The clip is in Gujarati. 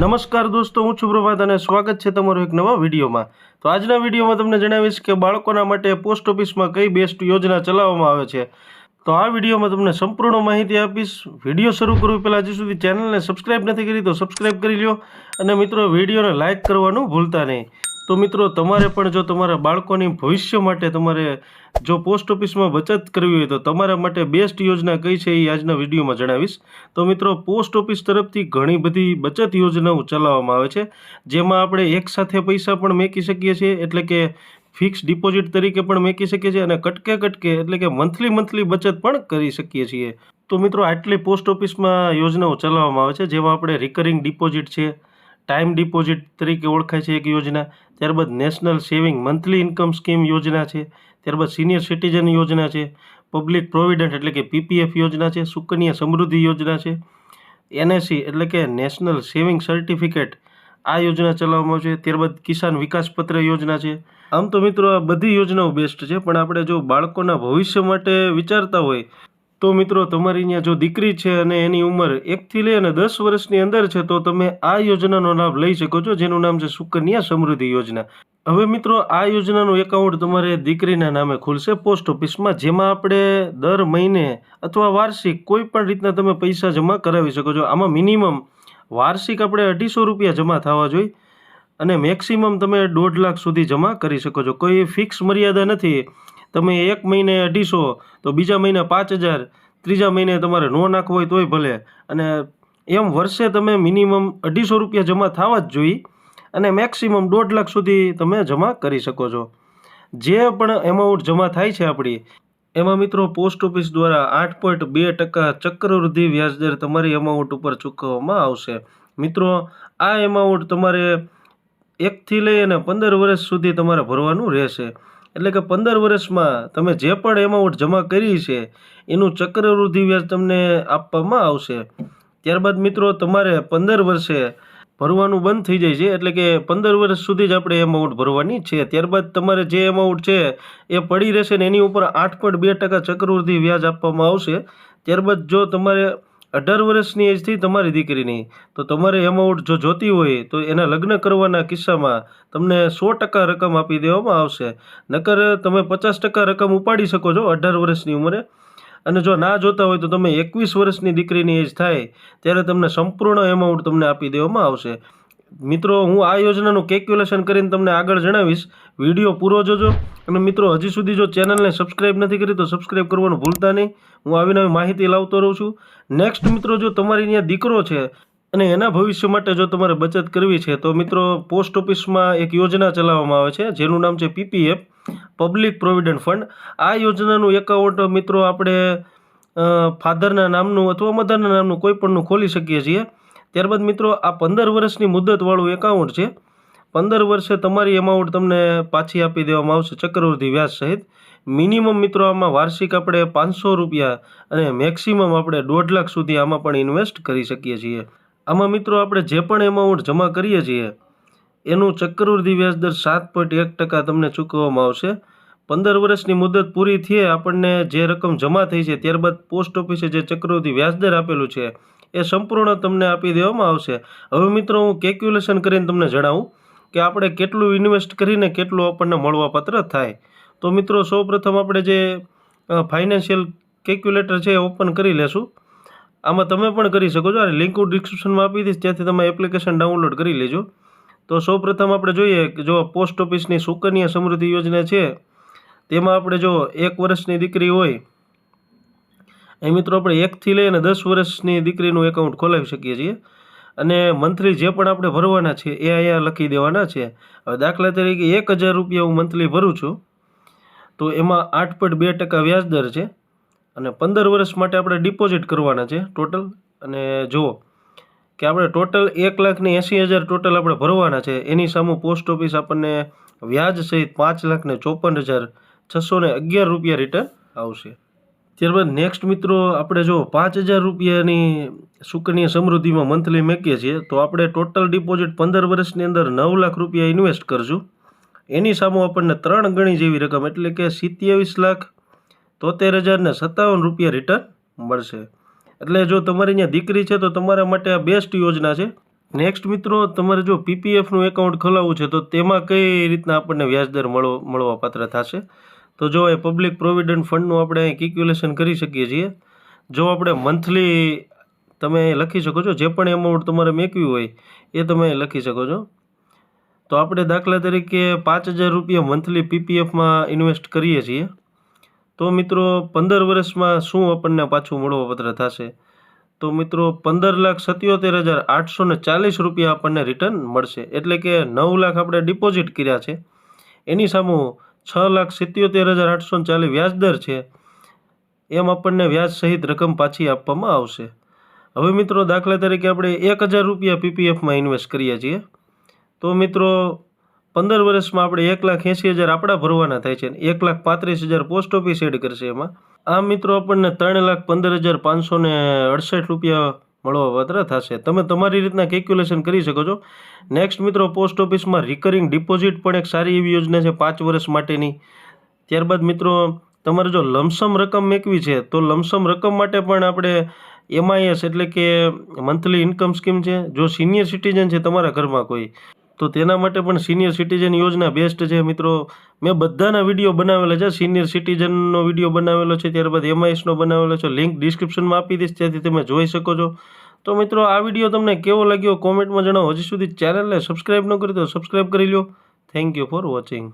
નમસ્કાર દોસ્તો, હું છું પ્રભાત અને સ્વાગત છે તમારું એક નવા વિડીયોમાં. તો આજના વિડીયોમાં તમને જણાવીશ કે બાળકોના માટે પોસ્ટ ઓફિસમાં કઈ બેસ્ટ યોજના ચલાવવામાં આવે છે. તો આ વિડીયોમાં તમને સંપૂર્ણ માહિતી આપીશ. વીડિયો શરૂ કરવું પહેલાં હજી સુધી ચેનલને સબસ્ક્રાઇબ નથી કરી તો સબસ્ક્રાઈબ કરી લ્યો. અને મિત્રો, વિડીયોને લાઇક કરવાનું ભૂલતા નહીં. તો મિત્રો, તમારે પણ જો તમારા બાળકોની ભવિષ્ય માટે તમારે જો પોસ્ટ ઓફિસમાં બચત કરવી હોય તો તમારા માટે બેસ્ટ યોજના કઈ છે એ આજના વિડીયોમાં જણાવીશ. તો મિત્રો, પોસ્ટ ઓફિસ તરફથી ઘણી બધી બચત યોજનાઓ ચલાવવામાં આવે છે. જેમાં આપણે એકસાથે પૈસા પણ મેકી શકીએ છીએ, એટલે કે ફિક્સ ડિપોઝિટ તરીકે પણ મેકી શકીએ છીએ અને કટકે કટકે એટલે કે મંથલી મંથલી બચત પણ કરી શકીએ છીએ. તો મિત્રો, આટલી પોસ્ટ ઓફિસમાં યોજનાઓ ચલાવવામાં આવે છે, જેમાં આપણે રિકરિંગ ડિપોઝિટ છે ટાઈમ ડિપોઝિટ તરીકે ઓળખાય છે એક યોજના. ત્યારબાદ national saving monthly income scheme યોજના છે. ત્યારબાદ સિનિયર સિટીઝન યોજના છે. પબ્લિક પ્રોવિડન્ટ એટલે કે પીપીએફ યોજના છે. સુકન્યા સમૃદ્ધિ યોજના છે. એનએસસી એટલે કે નેશનલ સેવિંગ સર્ટિફિકેટ આ યોજના ચલાવવામાં આવશે. ત્યારબાદ કિસાન વિકાસપત્ર યોજના છે. આમ તો મિત્રો આ બધી યોજનાઓ બેસ્ટ છે, પણ આપણે જો બાળકોના ભવિષ્ય માટે વિચારતા હોય તો મિત્રો, તમારી અહીંયા જો દીકરી છે અને એની ઉંમર એકથી લઈ અને દસ વર્ષની અંદર છે, તો તમે આ યોજનાનો લાભ લઈ શકો છો, જેનું નામ છે સુકન્યા સમૃદ્ધિ યોજના. હવે મિત્રો, આ યોજનાનું એકાઉન્ટ તમારે દીકરીના નામે ખુલશે પોસ્ટ ઓફિસમાં, જેમાં આપણે દર મહિને અથવા વાર્ષિક કોઈ પણ રીતના તમે પૈસા જમા કરાવી શકો છો. આમાં મિનિમમ વાર્ષિક આપણે અઢીસો રૂપિયા જમા થવા જોઈએ અને મેક્સિમમ તમે દોઢ લાખ સુધી જમા કરી શકો છો. કોઈ ફિક્સ મર્યાદા નથી. તમે એક મહિને અઢીસો, તો બીજા મહિને પાંચ હજાર, ત્રીજા મહિને તમારે નો નાખવો હોય તોય ભલે. અને એમ વર્ષે તમે મિનિમમ અઢીસો રૂપિયા જમા થવા જ જોઈએ અને મેક્સિમમ દોઢ લાખ સુધી તમે જમા કરી શકો છો. જે પણ એમાઉન્ટ જમા થાય છે આપણી એમાં મિત્રો પોસ્ટ ઓફિસ દ્વારા આઠ પોઈન્ટ બે ટકા ચક્રવૃદ્ધિ વ્યાજદર તમારી એમાઉન્ટ ઉપર ચૂકવવામાં આવશે. મિત્રો, આ એમાઉન્ટ તમારે એકથી લઈ અને પંદર વર્ષ સુધી તમારે ભરવાનું રહેશે. એટલે કે પંદર વર્ષમાં તમે જે પણ એમાઉન્ટ જમા કરી છે, એનું ચક્રવૃદ્ધિ વ્યાજ તમને આપવામાં આવશે. ત્યારબાદ મિત્રો, તમારે પંદર વર્ષે ભરવાનું બંધ થઈ જાય છે, એટલે કે પંદર વર્ષ સુધી જ આપણે એમાઉન્ટ ભરવાની છે. ત્યારબાદ તમારે જે એમાઉન્ટ છે, એ પડી રહેશે ને એની ઉપર આઠ પોઈન્ટ બે ટકા ચક્રવૃદ્ધિ વ્યાજ આપવામાં આવશે. ત્યારબાદ જો તમારે અઢાર વર્ષની એજથી તમારી દીકરીની. તો તમારે એમાઉન્ટ જો જોતી હોય, તો એના લગ્ન કરવાના કિસ્સામાં તમને સો ટકા રકમ આપી દેવામાં આવશે. નકર તમે પચાસ ટકા રકમ ઉપાડી શકો છો અઢાર વર્ષની ઉંમરે. અને જો ના જોતા હોય, તો તમે એકવીસ વર્ષની દીકરીની એજ થાય, ત્યારે તમને સંપૂર્ણ એમાઉન્ટ તમને આપી દેવામાં આવશે. મિત્રો, હું આ યોજનાનું કેલ્ક્યુલેશન કરીને તમને આગળ જણાવીશ. વીડિયો પૂરો જોજો. અને મિત્રો, હજી સુધી જો ચેનલને સબસ્ક્રાઈબ નથી કરી, તો સબસ્ક્રાઈબ કરવાનું ભૂલતા નહીં. હું આવી નવી માહિતી લાવતો રહું છું. નેક્સ્ટ મિત્રો, જો તમારી અહીંયા દીકરો છે અને એના ભવિષ્ય માટે જો તમારે બચત કરવી છે, તો મિત્રો, પોસ્ટ ઓફિસમાં એક યોજના ચલાવવામાં આવે છે. જેનું નામ છે પીપીએફ પબ્લિક પ્રોવિડન્ટ ફંડ આ યોજનાનું એકાઉન્ટ મિત્રો, આપણે ફાધરના નામનું અથવા મધરના નામનું કોઈ પણનું ખોલી શકીએ છીએ. ત્યારબાદ મિત્રો, આ પંદર વર્ષની મુદતવાળું એકાઉન્ટ છે. પંદર વર્ષે તમારી એમાઉન્ટ તમને પાછી આપી દેવામાં આવશે, ચક્રવૃદ્ધિ વ્યાજ સહિત. મિનિમમ મિત્રો, આમાં વાર્ષિક આપણે પાંચસો રૂપિયા અને મેક્સિમમ આપણે દોઢ લાખ સુધી આમાં પણ ઇન્વેસ્ટ કરી શકીએ છીએ. આમાં મિત્રો, આપણે જે પણ એમાઉન્ટ જમા કરીએ છીએ, એનું ચક્રવૃદ્ધિ વ્યાજદર સાત પોઈન્ટ એક ટકા તમને ચૂકવવામાં આવશે. પંદર વર્ષની મુદત પૂરી થયે આપણને જે રકમ જમા થઈ છે, ત્યારબાદ પોસ્ટ ઓફિસે જે ચક્રવૃદ્ધિ વ્યાજદર આપેલું છે એ સંપૂર્ણ તમને આપી દેવામાં આવશે. હવે મિત્રો, હું કેલ્ક્યુલેશન કરીને તમને જણાવું કે આપણે કેટલું ઇન્વેસ્ટ કરીને કેટલું આપણને મળવાપાત્ર થાય. તો મિત્રો, સૌપ્રથમ આપણે જે ફાઇનાન્શિયલ કેલ્ક્યુલેટર છે એ ઓપન કરી લેશું. આમાં તમે પણ કરી શકો છો. અને લિંક હું ડિસ્ક્રિપ્શનમાં આપી દઈશ, ત્યાંથી તમે એપ્લિકેશન ડાઉનલોડ કરી લેજો. તો સૌપ્રથમ આપણે જોઈએ કે જો પોસ્ટ ઓફિસની સુકન્યા સમૃદ્ધિ યોજના છે, તેમાં આપણે જો એક વર્ષની દીકરી હોય એ મિત્રો આપણે એકથી લઈને દસ વર્ષની દીકરીનું એકાઉન્ટ ખોલાવી શકીએ છીએ. અને મંથલી જે પણ આપણે ભરવાના છે, એ અહીંયા લખી દેવાના છે. હવે દાખલા તરીકે એક હજાર રૂપિયા હું મંથલી ભરું છું. તો એમાં આઠ પોઈન્ટ બે ટકા વ્યાજદર છે. અને પંદર વર્ષ માટે આપણે ડિપોઝિટ કરવાના છે ટોટલ અને જુઓ કે આપણે ટોટલ એક લાખને એંસી હજાર ટોટલ આપણે ભરવાના છે. એની સામે પોસ્ટ ઓફિસ આપણને વ્યાજ સહિત પાંચ લાખને ચોપન હજાર છસો અગિયાર રૂપિયા રિટર્ન આવશે. ત્યારબાદ નેક્સ્ટ મિત્રો આપણે જો પાંચ હજાર રૂપિયાની સુકન્યા સમૃદ્ધિમાં મંથલી મેકીએ છીએ, તો આપણે ટોટલ ડિપોઝિટ પંદર વર્ષની અંદર નવ લાખ રૂપિયા ઇન્વેસ્ટ કરશું. એની સામે આપણને ત્રણ ગણી જેવી રકમ, એટલે કે સિત્યાવીસ લાખ તોતેર હજારને સત્તાવન રૂપિયા રિટર્ન મળશે. એટલે જો તમારી અહીંયા દીકરી છે, તો તમારા માટે આ બેસ્ટ યોજના છે. નેક્સ્ટ મિત્રો, તમારે જો પીપીએફનું એકાઉન્ટ ખોલાવવું છે, તો તેમાં કઈ રીતના આપણને વ્યાજદર મળવો મળવા પાત્ર થશે? તો જો એ પબ્લિક પ્રોવિડન્ટ ફંડનું આપણે અહીં કેલ્ક્યુલેશન કરી શકીએ છીએ, જો આપણે મંથલી તમે લખી શકો છો, જે પણ એમાઉન્ટ તમારે મેકવી હોય, એ તમે લખી શકો છો. તો આપણે દાખલા તરીકે પાંચ હજાર રૂપિયા મંથલી પીપીએફમાં ઇન્વેસ્ટ કરીએ છીએ. તો મિત્રો, પંદર વર્ષમાં શું આપણને પાછું મળવાપત્ર થશે? તો મિત્રો, પંદર લાખ સત્યોતેર હજાર આઠસો ને ચાલીસ રૂપિયા આપણને રિટર્ન મળશે. એટલે કે નવ લાખ આપણે ડિપોઝિટ કર્યા છે. એની સામું છ લાખ સિત્યોતેર હજાર આઠસો ચાલીસ વ્યાજદર છે. એમ આપણને વ્યાજ સહિત રકમ પાછી આપવામાં આવશે. હવે મિત્રો દાખલા તરીકે આપણે એક હજાર રૂપિયા પીપીએફમાં ઇન્વેસ્ટ કરીએ છીએ. તો મિત્રો પંદર વર્ષમાં આપણે એક લાખ એંસી હજાર આપણા ભરવાના થાય છે એક લાખ પાંત્રીસ હજાર પોસ્ટ ઓફિસ એડ કરશે એમાં. આમ મિત્રો આપણને ત્રણ લાખ પંદર હજાર પાંચસો અડસઠ રૂપિયા મળવા પાત્ર થશે. તમે તમારી રીતના કેલ્ક્યુલેશન કરી શકો છો. નેક્સ્ટ મિત્રો પોસ્ટ ઓફિસમાં રિકરિંગ ડિપોઝિટ પણ એક સારી એવી યોજના છે પાંચ વર્ષ માટેની. ત્યારબાદ મિત્રો, તમારે જો લમસમ રકમ મેકવી છે, તો લમસમ રકમ માટે પણ આપણે એમઆઈએસ એટલે કે મંથલી ઇન્કમ સ્કીમ છે, જો સિનિયર સિટીઝન છે તમારા ઘરમાં કોઈ. તો તેના માટે પણ સિનિયર સિટીઝન યોજના બેસ્ટ છે મિત્રો. મેં બધાના વીડિયો બનાવેલા છે. સિનિયર સિટીઝનનો વીડિયો બનાવેલો છે. ત્યારબાદ એમઆઈએસનો બનાવેલો છે. લિંક ડિસ્ક્રિપ્શનમાં આપી દઈશ. ત્યાંથી તમે જોઈ શકો છો. તો મિત્રો, આ વીડિયો તમને કેવો લાગ્યો? કોમેન્ટમાં જણાવો. હજી સુધી ચેનલને સબસ્ક્રાઈબ ન કરી તો સબસ્ક્રાઈબ કરી લો થેન્ક યુ ફોર વોચિંગ